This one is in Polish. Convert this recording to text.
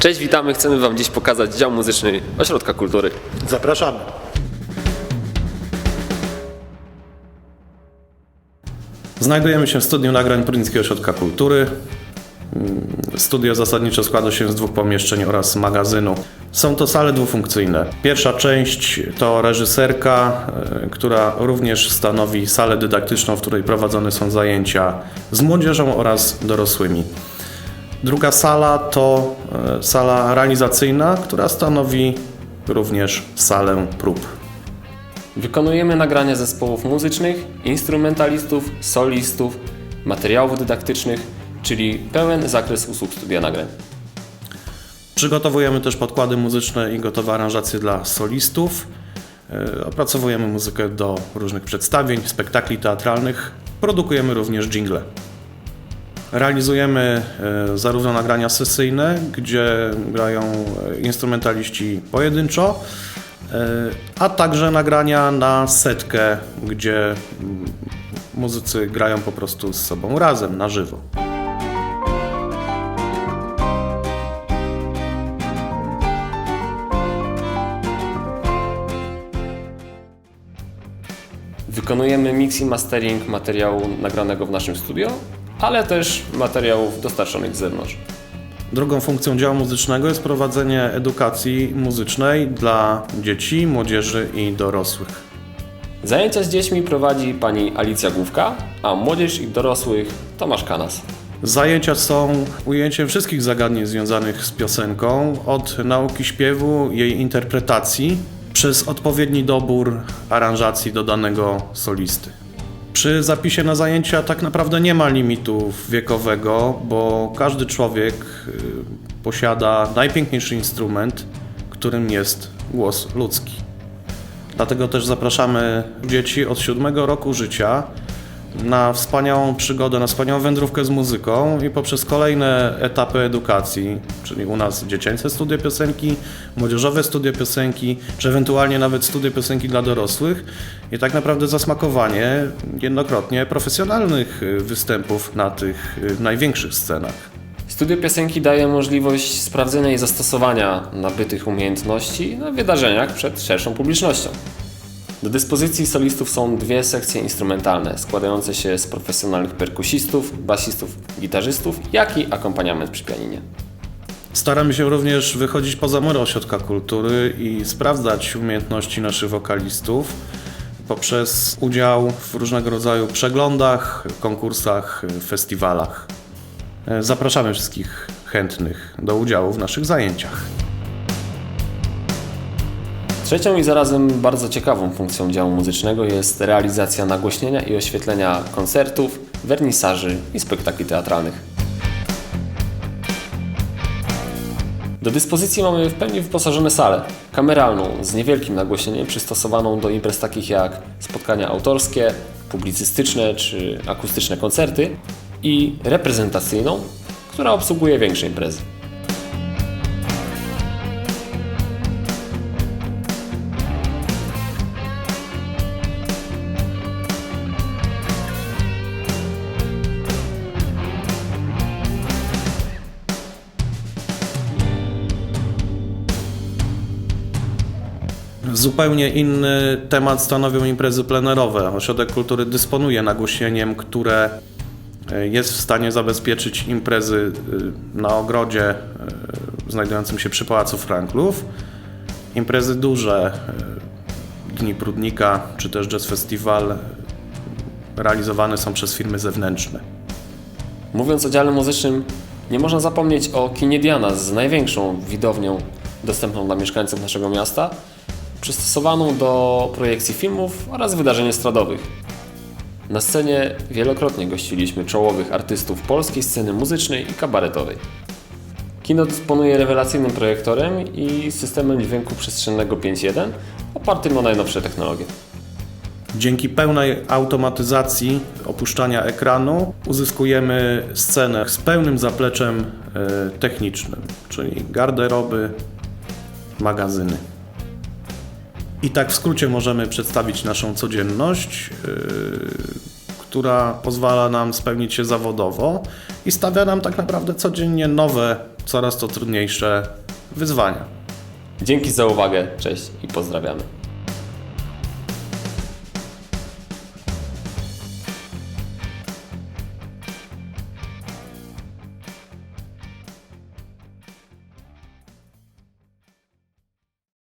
Cześć, witamy. Chcemy Wam dziś pokazać dział muzyczny Ośrodka Kultury. Zapraszamy. Znajdujemy się w studiu nagrań Prynckiego Ośrodka Kultury. Mm, Studio zasadniczo składa się z dwóch pomieszczeń oraz magazynu. Są to sale dwufunkcyjne. Pierwsza część to reżyserka, e, która również stanowi salę dydaktyczną, w której prowadzone są zajęcia z młodzieżą oraz dorosłymi. Druga sala to e, sala realizacyjna, która stanowi również salę prób. Wykonujemy nagrania zespołów muzycznych, instrumentalistów, solistów, materiałów dydaktycznych, czyli pełen zakres usług studia nagrań. Przygotowujemy też podkłady muzyczne i gotowe aranżacje dla solistów. E, Opracowujemy muzykę do różnych przedstawień, spektakli teatralnych. Produkujemy również jingle. Realizujemy e, zarówno nagrania sesyjne, gdzie grają e, instrumentaliści pojedynczo, e, a także nagrania na setkę, gdzie mm, muzycy grają po prostu z sobą razem, na żywo. Wykonujemy mix i mastering materiału nagranego w naszym studio, ale też materiałów dostarczonych z zewnątrz. Drugą funkcją działu muzycznego jest prowadzenie edukacji muzycznej dla dzieci, młodzieży i dorosłych. Zajęcia z dziećmi prowadzi pani Alicja Główka, a młodzież i dorosłych Tomasz Kanas. Zajęcia są ujęciem wszystkich zagadnień związanych z piosenką, od nauki śpiewu, jej interpretacji, przez odpowiedni dobór aranżacji do danego solisty. Przy zapisie na zajęcia tak naprawdę nie ma limitu wiekowego, bo każdy człowiek y, posiada najpiękniejszy instrument, którym jest głos ludzki. Dlatego też zapraszamy dzieci od siódmego roku życia na wspaniałą przygodę, na wspaniałą wędrówkę z muzyką i poprzez kolejne etapy edukacji, czyli u nas dziecięce studia piosenki, młodzieżowe studia piosenki, czy ewentualnie nawet studia piosenki dla dorosłych i tak naprawdę zasmakowanie jednokrotnie profesjonalnych y, występów na tych y, największych scenach. Studio piosenki daje możliwość sprawdzenia i zastosowania nabytych umiejętności na wydarzeniach przed szerszą publicznością. Do dyspozycji solistów są dwie sekcje instrumentalne, składające się z profesjonalnych perkusistów, basistów, gitarzystów, jak i akompaniament przy pianinie. Staramy się również wychodzić poza mury ośrodka kultury i sprawdzać umiejętności naszych wokalistów poprzez udział w różnego rodzaju przeglądach, konkursach, festiwalach. E, Zapraszamy wszystkich chętnych do udziału w naszych zajęciach. Trzecią i zarazem bardzo ciekawą funkcją działu muzycznego jest realizacja nagłośnienia i oświetlenia koncertów, wernisaży i spektakli teatralnych. Do dyspozycji mamy w pełni wyposażone salę kameralną z niewielkim nagłośnieniem przystosowaną do imprez takich jak spotkania autorskie, publicystyczne czy akustyczne koncerty i reprezentacyjną, która obsługuje większe imprezy. Zupełnie inny temat stanowią imprezy plenerowe. Ośrodek Kultury dysponuje nagłośnieniem, które e, jest w stanie zabezpieczyć imprezy e, na ogrodzie e, znajdującym się przy Pałacu Franklów. Imprezy duże, Dni Prudnika czy też Jazz Festival realizowane są przez firmy zewnętrzne. Mówiąc o dziale muzycznym, nie można zapomnieć o kinie Diana z największą widownią dostępną dla mieszkańców naszego miasta, przystosowaną do projekcji filmów oraz wydarzeń estradowych. Na scenie wielokrotnie gościliśmy czołowych artystów polskiej sceny muzycznej i kabaretowej. Kino dysponuje rewelacyjnym projektorem i systemem dźwięku przestrzennego 5.1 opartym o najnowsze technologie. Dzięki pełnej automatyzacji opuszczania ekranu uzyskujemy scenę z pełnym zapleczem e, technicznym, czyli garderoby, magazyny. I tak w skrócie możemy przedstawić naszą codzienność, e, która pozwala nam spełnić się zawodowo i stawia nam tak naprawdę codziennie nowe coraz to trudniejsze wyzwania. Dzięki za uwagę, cześć i pozdrawiamy.